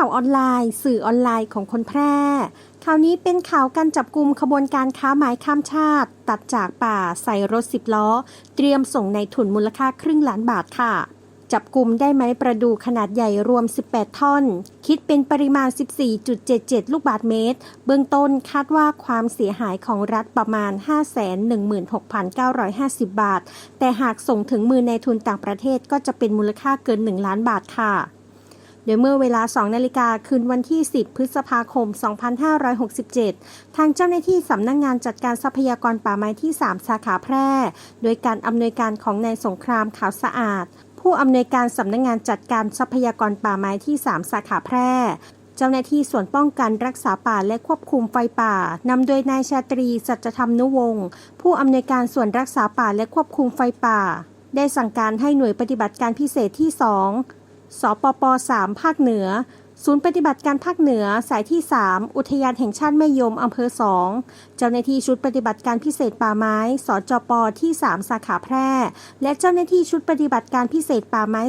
ข่าวออนไลน์ สื่อออนไลน์ของคนแพร่ ข่าวนี้เป็นข่าวการจับกลุ่มขบวนการค้าไม้ข้ามชาติ ตัดจากป่าใส่รถสิบล้อ เตรียมส่งในทุนมูลค่าครึ่งล้านบาทค่ะ จับกลุ่มได้ไม้ประดูขนาดใหญ่รวม 18 ท่อน คิดเป็นปริมาณ 14.77 ลูกบาทเมตร เบื้องต้นคาดว่าความเสียหายของรัฐประมาณ 516,950 บาท แต่หากส่งถึงมือในทุนต่างประเทศก็จะเป็นมูลค่าเกิน 1 ล้านบาทค่ะ โดยเมื่อเวลา 2 นาฬิกาคืนวันที่ 10 พฤษภาคม 2567 ทางเจ้าหน้าที่สำนักงงานจัดการทรัพยากรป่าไม้ที่ 3 สาขาแพร่ โดยการอำนวยการของนายสงครามขาวสะอาด ผู้อำนวยการสำนักงงานจัดการทรัพยากรป่าไม้ที่ 3 สาขาแพร่เจ้าหน้าที่ส่วนป้องกันรักษาป่าและควบคุมไฟป่า นำโดยนายชาตรี สัจธรรมนุวงศ์ผู้อำนวยการส่วนรักษาป่าและควบคุมไฟป่า ได้สั่งการให้หน่วยปฏิบัติการพิเศษที่ 2 สปป 3 ภาคเหนือ ศูนย์ปฏิบัติการภาคเหนือ สายที่ 3 อุทยานแห่งชาติแม่ยมอำเภอ 2 เจ้าหน้าที่ชุดปฏิบัติการพิเศษป่าไม้ สจป ที่ 3 สาขาแพร่ และเจ้าหน้าที่ชุดปฏิบัติการพิเศษป่าไม้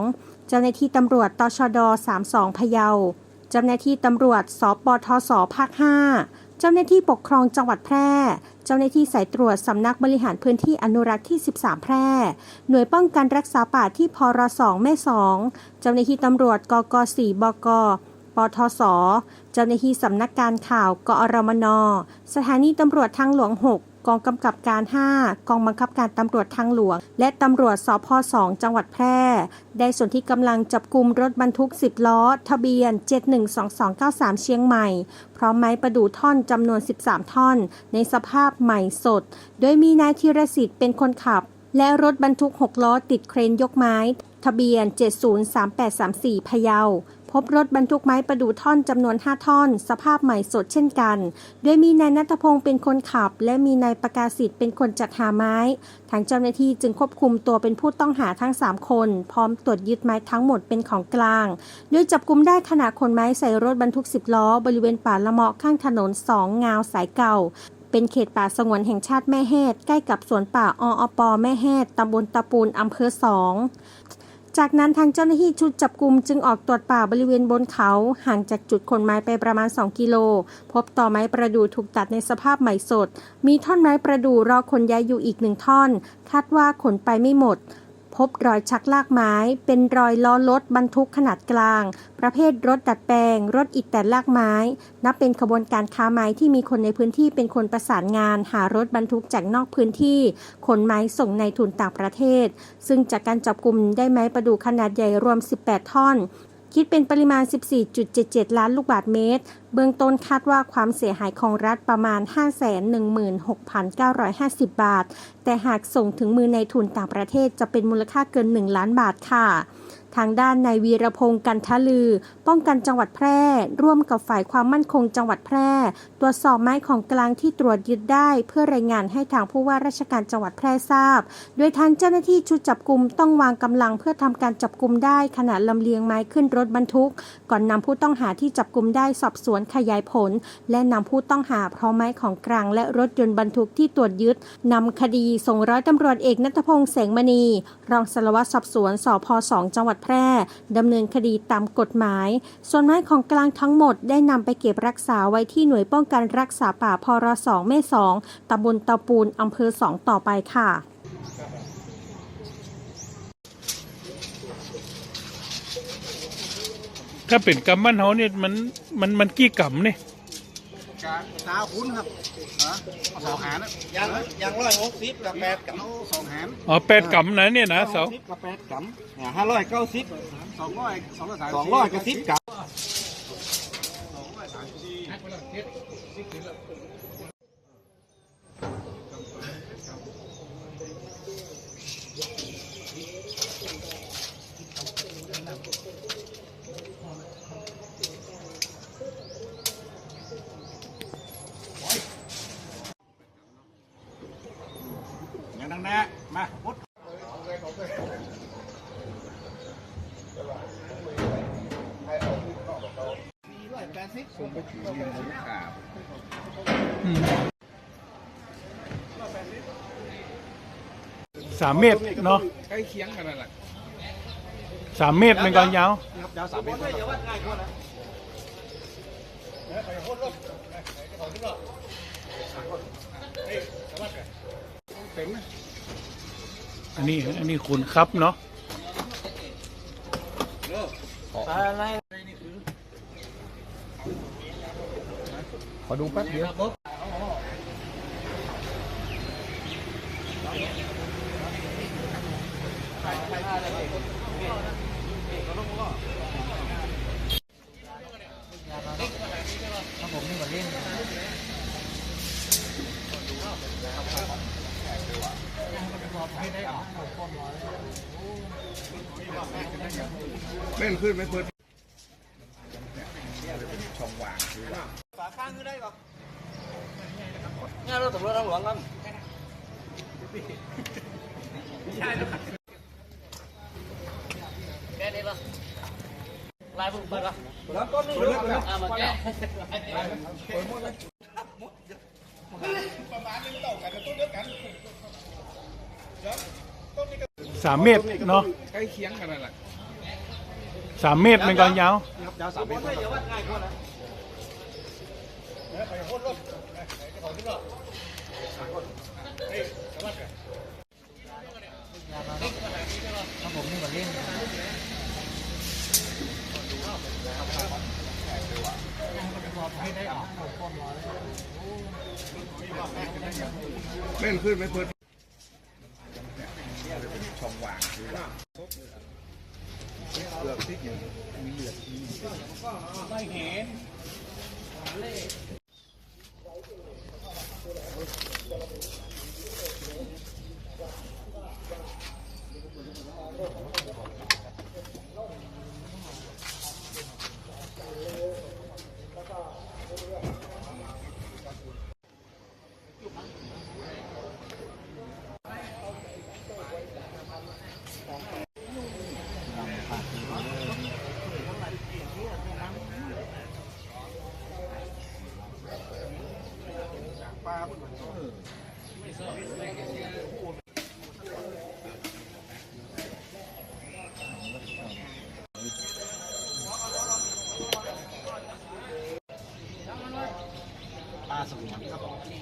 2 เจ้าหน้าที่ตำรวจตชด 32 พะเยา เจ้าหน้าที่ตำรวจ สปทศภาค 5 เจ้าหน้าที่ปกครองจังหวัดแพร่ เจ้าหน้าที่สายตรวจสำนักบริหารพื้นที่อนุรักษ์ที่ 13 แพร่ หน่วยป้องกันรักษาป่าที่พรสองแม่สองเจ้าหน้าที่ตำรวจกกสีบกปทศ เจ้าหน้าที่สำนักการข่าวกอรมน สถานีตำรวจทางหลวง 6 กองกำกับการ 5 กองบังคับการตำรวจทางหลวง และตำรวจสพ2จังหวัดแพร่ ได้ส่วนที่กำลังจับกลุ่มรถบรรทุก 10 ล้อ ทะเบียน 712293 เชียงใหม่ พร้อมไม้ประดู่ท่อนจำนวน 13 ท่อน ในสภาพใหม่สด โดยมีนายธีรสิทธิ์เป็นคนขับ และรถบรรทุก 6 ล้อติดเครนยกไม้ ทะเบียน 703834 พะเยา พบรถบรรทุกไม้ประดู่ท่อนจำนวน 5 ท่อน สภาพใหม่สดเช่นกัน โดยมีนายนัทพงศ์เป็นคนขับ และมีนายประกาศสิทธิ์เป็นคนจัดหาไม้ ทางเจ้าหน้าที่จึงควบคุมตัวเป็นผู้ต้องหาทั้ง 3 คน พร้อมตรวจยึดไม้ทั้งหมดเป็นของกลาง โดยจับกลุมได้ขณะขนไม้ใส่รถบรรทุก 10 ล้อบริเวณป่าละเมาะข้างถนน 2 งาวสายเก่าเป็นเขตป่าสงวนแห่งชาติแม่แฮดใกล้กับสวนป่าออปแม่แฮดตำบลตะปูนอำเภอสอง จากนั้นทางเจ้าหน้าที่ชุดจับกลุ่มจึงออกตรวจป่าบริเวณบนเขา ห่างจากจุดขนไม้ไปประมาณ 2 กิโล พบต่อไม้ประดู่ถูกตัดในสภาพใหม่สด มีท่อนไม้ประดู่รอขนย้ายอยู่อีกหนึ่งท่อน คาดว่าขนไปไม่หมด พบรอยชักลากไม้ เป็นรอยล้อรถบรรทุกขนาดกลาง ประเภทรถดัดแปลง รถอิฐแต่ลากไม้ นับเป็นขบวนการค้าไม้ที่มีคนในพื้นที่เป็นคนประสานงาน หารถบรรทุกจากนอกพื้นที่ ขนไม้ส่งในทุนต่างประเทศ ซึ่งจากการจับกลุ่มได้ไม้ประดู่ขนาดใหญ่รวม 18 ท่อน คิดเป็นปริมาณ 14.77 ล้านลูกบาทเมตร เบื้องต้นคาดว่าความเสียหายของรัฐประมาณ 516,950 บาท แต่หากส่งถึงมือในทุนต่างประเทศจะเป็นมูลค่าเกิน 1 ล้านบาทค่ะ ทางด้านนายวีรพงศ์กันทะลือ ป้องกันจังหวัดแพร่ ร่วมกับฝ่ายความมั่นคงจังหวัดแพร่ ตรวจสอบไม้ของกลางที่ตรวจยึดได้ เพื่อรายงานให้ทางผู้ว่าราชการจังหวัดแพร่ทราบ โดยทางเจ้าหน้าที่ชุดจับกลุ่มต้องวางกำลังเพื่อทำการจับกลุ่มได้ขณะลำเลียงไม้ขึ้นรถบรรทุก ก่อนนำผู้ต้องหาที่จับกลุ่มได้สอบสวนขยายผล และนำผู้ต้องหาพร้อมไม้ของกลางและรถยนต์บรรทุกที่ตรวจยึดนำคดีส่งร้อยตำรวจเอกนัทพงษ์แสงมณี รองสารวัตรสอบสวนสพ2จังหวัดแพร่ดำเนินคดีตามกฎหมาย ส่วนไม้ของกลางทั้งหมดได้นำไปเก็บรักษาไว้ที่หน่วยป้องกันรักษาป่าพร2แม่สองตำบลเตาปูนอำเภอสองต่อไปค่ะถ้าเป็นกำมันเฮาเนี่ยมันมันมันกี่กำเนี่ย กาตาคุ้นครับฮะสองหารนะยังยังร้อยหกสิบกับแปดกับเอาสองหารอ๋อแปดกำนะเนี่ยนะเสาสิบกับแปดกับห้าร้อยเก้าสิบสองร้อยสองร้อยสามสองร้อยกับสิบกับ อย่างนั้นนะมาพุทธ ร้อยแปดสิบ อืม สามเมตรเนาะใกล้เคียงกันนั่นแหละสามเมตรเป็นกองยาวยาวสามเมตรอันนี้อันนี้คุณครับเนาะขอดูแป๊บเดียว เล่นขึ้นไม่เพิ่นฝาข้างคือได้ก่อนงานเราตำรวจทางหลวงกันแค่นี้ปะ ลายพุ่งเปิดปะแล้วต้นนี่รู้อะมาแก้สามเมตรเนาะใกล้เคียงกันนั่นแหละสามเมตรมันก็ยาวยาวสามเมตร ไม่พ้นช่องว่าง่ายกว่านะเล่นขึ้นไม่เพิ่น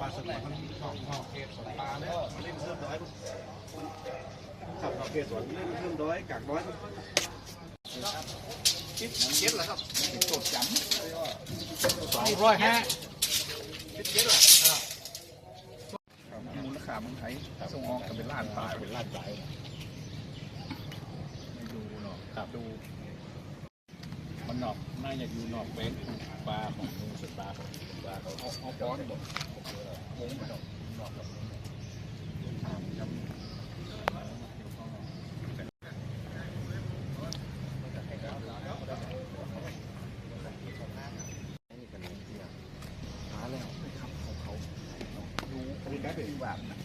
ปลาสมุนมันมีของของเขตสวนปลาแล้วเล่นเพิ่มร้อยขับเราเขตสวนเล่นเพิ่มร้อยกากร้อยคิดเก็ตเหรอครับโจดจำสองร้อยห้าคิดเก็ตเหรอมูลค่าเมืองไทยส่งออกกันเป็นล้านปลายเป็นล้านปลายไม่ดูเนาะดู นอกน่าจะอยู่นอกแบงค์ปลาของมูสปลาของปลาเขาเอาเอาป้อนบอกวงไปดอกหาแล้วครับของเขาดูบริการเป็นแบบนะ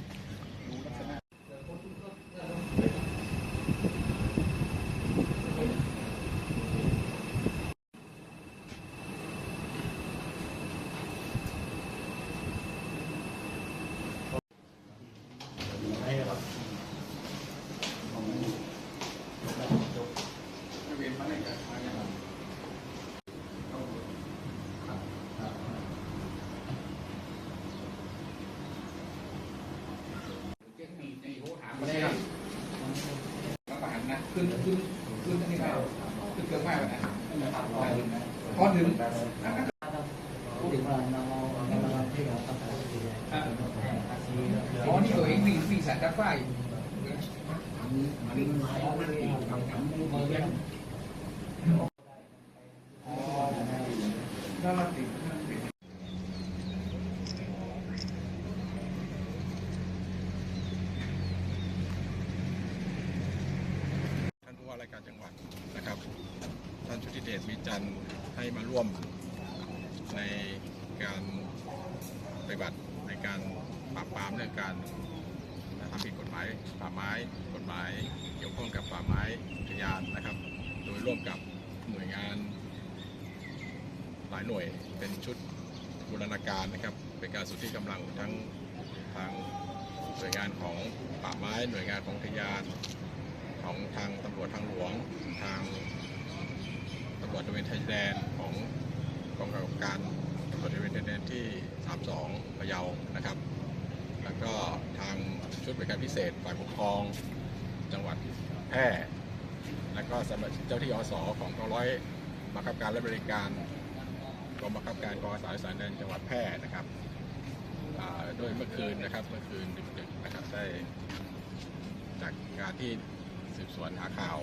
ขึ้นขึ้นขึ้นอันนี้ได้ขึ้นเกินมากเลยนะพอถึงอ๋อนี่ตัวเองวิ่งวิ่งสายจับไฟน่ารักดี ท่านผู้ว่า รายการจังหวัดนะครับ ท่านชุติเดชมีจันทร์ให้มาร่วมในการปฏิบัติในการปราบปรามเรื่องการทำผิดกฎหมายป่าไม้ กฎหมายเกี่ยวข้องกับป่าไม้อุทยานนะครับ โดยร่วมกับหน่วยงานหลายหน่วยเป็นชุดบูรณาการนะครับ เป็นการสุทธิกำลังทั้งทางหน่วยงานของป่าไม้ หน่วยงานของอุทยาน ของทางตำรวจทางหลวง ทางตำรวจตระเวนชายแดนของกองกำกับการตำรวจตระเวนชายแดนที่ 32พะเยานะครับ แล้วก็ทางชุดบริการพิเศษฝ่ายปกครองจังหวัดแพร่แล้วก็สำหรับเจ้าที่อสของกองร้อยบังคับการและบริการกองบังคับการกองอาสาสารแดนจังหวัดแพร่นะครับอ่าโดยเมื่อคืนนะครับเมื่อคืนดึกๆนะครับได้จากการที่ สืบสวนหาข่าว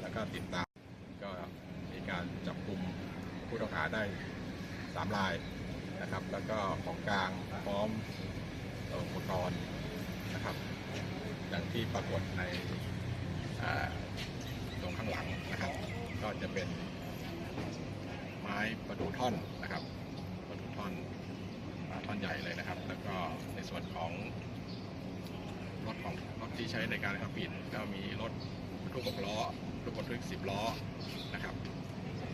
แล้วก็ติดตามก็มีการจับกลุ่มผู้ต้องหาได้สามรายนะครับ แล้วก็ของกลางพร้อมอุปกรณ์นะครับดังที่ปรากฏในตรงข้างหลังนะครับ ก็จะเป็นไม้ประดูท่อนนะครับ ประดูท่อนท่อนใหญ่เลยนะครับ แล้วก็ในส่วนของรถของ ถที่ใช้ในการขับผิดก็มีรถบรรทุกหกล้อรถบรรทุกสิบล้อนะครับ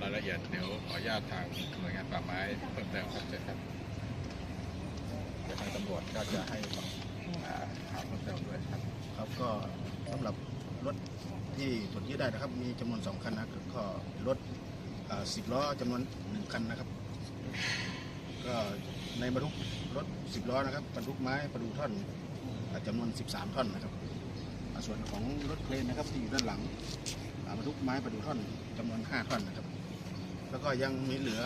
รายละเอียดเดี๋ยวขออนุญาตทางหน่วยงานป่าไม้เพิ่มเติมครับเชิญครับเดี๋ยวทางตำรวจก็จะให้อ่าถาเพิ่มเติมด้วยครับครับก็สำหรับรถที่ตรวจยึดได้นะครับ มีจำนวนสองคันนะก็รถสิบล้อจำนวนหนึ่งคันนะครับก็ในบรรทุกรถสิบล้อนะครับบรรทุกไม้ประดูท่อนจำนวน 13 ท่อนนะครับ ส่วนของรถเครนนะครับที่อยู่ด้านหลังอ่าบรรทุกไม้ประดูท่อนจำนวน 5 ท่อนนะครับ แล้วก็ยังมีเหลือ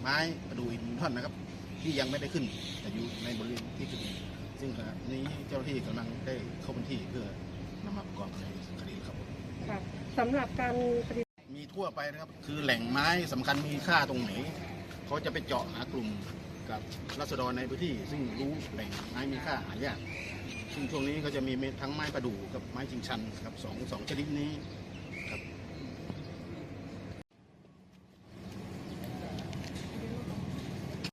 ไม้ประดูอีกหนึ่งท่อนนะครับ ที่ยังไม่ได้ขึ้นแต่อยู่ในบริเวณที่เกิดเหตุซึ่งขณะนี้เจ้าหน้าที่กำลังได้เข้าพื้นที่เพื่อนำมาประกอบในคดีครับผมค่ะสำหรับการปฏิมีทั่วไปนะครับ คือแหล่งไม้สำคัญมีค่าตรงไหนเขาจะไปเจาะหากลุ่มกับรัษฎรในพื้นที่ ซึ่งรู้แหล่งไม้มีค่าหายาก ซึ่งช่วงนี้ก็จะมีทั้งไม้ประดู่กับไม้ชิงชันครับสองสองชนิดนี้